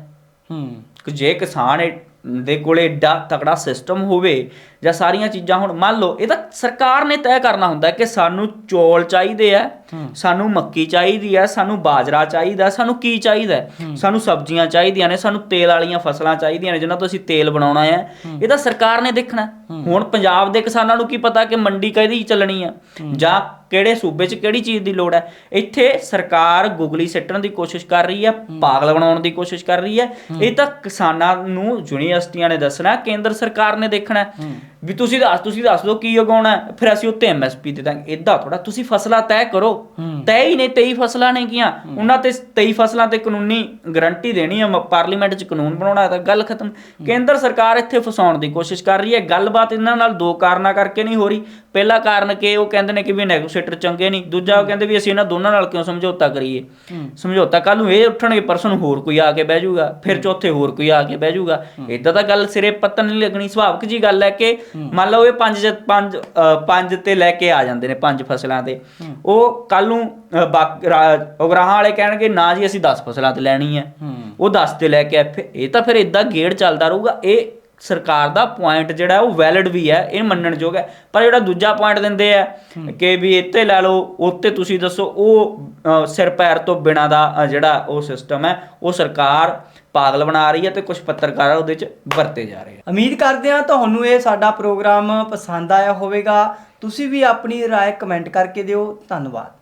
ਹੂੰ ਕਿ ਜੇ ਕਿਸਾਨ ਦੇ ਕੋਲੇ ਏਡਾ ਤਕੜਾ ਸਿਸਟਮ ਹੋਵੇ ਜਾਂ ਸਾਰੀਆਂ ਚੀਜ਼ਾਂ ਹੁਣ ਮੰਨ ਲਓ ਇਹ ਤਾਂ ਸਰਕਾਰ ਨੇ ਤੈਅ ਕਰਨਾ ਹੁੰਦਾ ਕਿ ਸਾਨੂੰ ਚੌਲ ਚਾਹੀਦੇ ਆ ਸਾਨੂੰ ਮੱਕੀ ਚਾਹੀਦੀ ਹੈ ਸਾਨੂੰ ਬਾਜਰਾ ਚਾਹੀਦਾ ਸਾਨੂੰ ਕੀ ਚਾਹੀਦਾ? ਸਾਨੂੰ ਸਬਜ਼ੀਆਂ ਚਾਹੀਦੀਆਂ ਨੇ ਸਾਨੂੰ ਤੇਲ ਵਾਲੀਆਂ ਫਸਲਾਂ ਚਾਹੀਦੀਆਂ ਨੇ ਜਿਨ੍ਹਾਂ ਤੋਂ ਅਸੀਂ ਤੇਲ ਬਣਾਉਣਾ ਹੈ। ਇਹ ਤਾਂ ਸਰਕਾਰ ਨੇ ਦੇਖਣਾ। ਹੁਣ ਪੰਜਾਬ ਦੇ ਕਿਸਾਨਾਂ ਨੂੰ ਕੀ ਪਤਾ ਕਿ ਮੰਡੀ ਕਿਹਦੀ ਚੱਲਣੀ ਆ? ਜਾਂ ਕਿਹੜੇ ਸੂਬੇ 'ਚ ਕਿਹੜੀ ਚੀਜ਼ ਦੀ ਲੋੜ ਹੈ? ਇੱਥੇ ਸਰਕਾਰ ਗੁਗਲੀ ਸਿੱਟਣ ਦੀ ਕੋਸ਼ਿਸ਼ ਕਰ ਰਹੀ ਹੈ ਪਾਗਲ ਬਣਾਉਣ ਦੀ ਕੋਸ਼ਿਸ਼ ਕਰ ਰਹੀ ਹੈ। ਇਹ ਤਾਂ ਕਿਸਾਨਾਂ ਨੂੰ ਯੂਨੀਵਰਸਿਟੀਆਂ ਨੇ ਦੱਸਣਾ ਕੇਂਦਰ ਸਰਕਾਰ ਨੇ ਦੇਖਣਾ। ਵੀ ਤੁਸੀਂ ਦੱਸ ਤੁਸੀਂ ਦੱਸ ਦਿਓ ਕੀ ਉਗਾਉਣਾ ਫਿਰ ਅਸੀਂ ਉੱਤੇ ਐਮਐਸਪੀ ਦੇ ਦਾਂਗੇ। ਇਦਾਂ ਥੋੜਾ ਤੁਸੀਂ ਫਸਲਾਂ ਤੈਅ ਕਰੋ। ਤੈਅ ਹੀ ਨੇ 23 ਫਸਲਾਂ ਨੇ ਕੀਆਂ ਉਹਨਾਂ ਤੇ 23 ਫਸਲਾਂ ਤੇ ਕਾਨੂੰਨੀ ਗਾਰੰਟੀ ਦੇਣੀ ਹੈ ਪਾਰਲੀਮੈਂਟ 'ਚ ਕਾਨੂੰਨ ਬਣਾਉਣਾ ਤਾਂ ਗੱਲ ਖਤਮ। ਕੇਂਦਰ ਸਰਕਾਰ ਇੱਥੇ ਫਸਾਉਣ ਦੀ ਕੋਸ਼ਿਸ਼ ਕਰ ਰਹੀ ਹੈ। ਗੱਲਬਾਤ ਇਹਨਾਂ ਨਾਲ ਦੋ ਕਾਰਨਾਂ ਕਰਕੇ ਨਹੀਂ ਹੋ ਰਹੀ। ਪਹਿਲਾ ਕਾਰਨ ਕਿ ਉਹ ਕਹਿੰਦੇ ਨੇ ਕਿ ਵੀ ਨੈਗੋਸ਼ੀਏਟਰ ਚੰਗੇ ਨਹੀਂ। ਦੂਜਾ ਉਹ ਕਹਿੰਦੇ ਵੀ ਅਸੀਂ ਇਹਨਾਂ ਦੋਨਾਂ ਨਾਲ ਕਿਉਂ ਸਮਝੌਤਾ ਕਰੀਏ? ਸਮਝੌਤਾ ਕੱਲ ਨੂੰ ਇਹ ਉੱਠਣਗੇ ਪਰਸਨ ਹੋਰ ਕੋਈ ਆ ਕੇ ਬਹਿ ਜਾਊਗਾ। ਫਿਰ ਚੌਥੇ ਹੋਰ ਕੋਈ ਆ ਕੇ ਬਹਿ ਜਾਊਗਾ। ਇਦਾਂ ਤਾਂ ਗੱਲ ਸਿਰੇ ਪੱਤਨ ਨਹੀਂ ਲੱਗਣੀ। ਸੁਭਾਵਿਕ ਜੀ ਗੱਲ ਹੈ ਕਿ ਮੰਨ ਲਓ ਇਹ ਪੰਜ ਜ- ਪੰਜ ਅ, ਪੰਜ ਤੇ ਲੈ ਕੇ ਆ ਜਾਂਦੇ ਨੇ ਪੰਜ ਫਸਲਾਂ ਤੇ। ਉਹ ਕੱਲ ਨੂੰ ਅ, ਬਾਕ- ਰਾ- ਉਗਰਾਹਾਂ ਵਾਲੇ ਕਹਿਣਗੇ ਨਾ ਜੀ ਅਸੀਂ 10 ਫਸਲਾਂ ਤੇ ਲੈਣੀ ਹੈ। ਉਹ 10 ਤੇ ਲੈ ਕੇ ਆਏ ਫਿਰ ਇਹ ਤਾਂ ਫਿਰ ਇਦਾਂ ਗੇੜ ਚੱਲਦਾ ਰਹੂਗਾ। ਇਹ ਸਰਕਾਰ ਦਾ ਪੁਆਇੰਟ ਜਿਹੜਾ ਉਹ ਵੈਲਿਡ ਵੀ ਹੈ ਇਹ ਮੰਨਣਯੋਗ ਹੈ। ਪਰ ਜਿਹੜਾ ਦੂਜਾ ਪੁਆਇੰਟ ਦਿੰਦੇ ਆ ਕਿ ਵੀ ਇੱਥੇ ਲੈ ਲਓ ਉੱਤੇ ਤੁਸੀਂ ਦੱਸੋ ਉਹ ਅ, ਸਿਰ ਪੈਰ ਤੋਂ ਬਿਨਾ ਦਾ ਅ, ਜਿਹੜਾ ਉਹ ਸਿਸਟਮ ਹੈ ਉਹ ਸਰਕਾਰ ਪਾਗਲ ਬਣਾ ਰਹੀ ਹੈ ਤੇ ਕੁਝ ਪੱਤਰਕਾਰ ਉਹਦੇ 'ਚ ਵਰਤੇ ਜਾ ਰਹੇ ਆ ਉਮੀਦ ਕਰਦੇ ਹਾਂ ਤੁਹਾਨੂੰ ਇਹ ਸਾਡਾ ਪ੍ਰੋਗਰਾਮ ਪਸੰਦ ਆਇਆ ਹੋਵੇਗਾ ਤੁਸੀਂ ਵੀ ਆਪਣੀ رائے ਕਮੈਂਟ ਕਰਕੇ ਦਿਓ ਧੰਨਵਾਦ